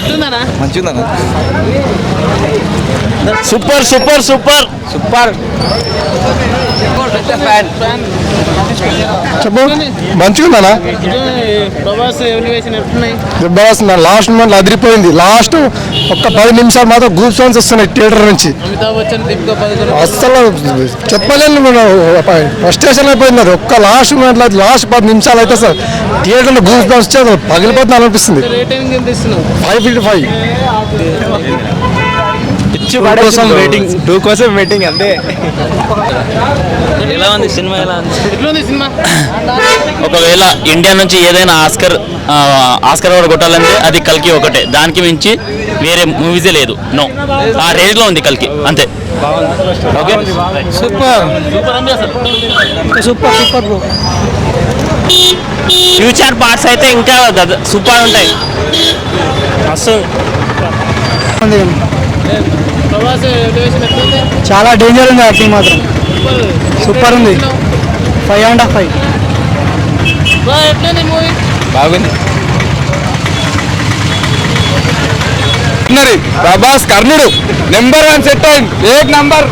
ఎట్లుందనా మంచిగా super super super. Super. చెప్పు. మంచిగా ప్రభాస్ లాస్ట్ మూమెంట్ అదిరిపోయింది. లాస్ట్ ఒక్క పది నిమిషాలు మాత్రం గూప్ సాంగ్స్ వస్తున్నాయి థియేటర్ నుంచి. అస్సలు చెప్పలేను ఫస్ట్ స్టేషన్ అయిపోయింది అది. ఒక్క లాస్ట్ మూమెంట్లో లాస్ట్ పది నిమిషాలు అయితే సార్ థియేటర్లో గూప్ సాంగ్స్ వచ్చి పగిలిపోతుంది అనిపిస్తుంది ఫైవ్ ఫిఫ్టీ ఫైవ్. కోసం వెయిటింగ్ టూ కోసం వెయిటింగ్ అంతే. ఎలా ఉంది సినిమా ఎలా ఉంది? సినిమా? ఒకవేళ ఇండియా నుంచి ఏదైనా ఆస్కర్ ఆస్కర్ అవార్డు కొట్టాలంటే అది కల్కి ఒకటే. దానికి మించి వేరే మూవీసే లేదు. నో ఆ రేంజ్లో ఉంది కల్కి. అంతే. Okay? Super. Super super super bro. Future parts అయితే ఇంకా సూపర్ ఉంటాయి. ఎట్లుంది చాలా డేంజర్ ఉంది ఆ యాక్టింగ్ మాత్రం. సూపర్ ఉంది. ఫైవ్ అండ్ హాఫ్ ఫైవ్ బాగుంది. ప్రభాస్ కర్ణుడు. నెంబర్ వన్ సెట్ అయింది ఏక్ నంబర్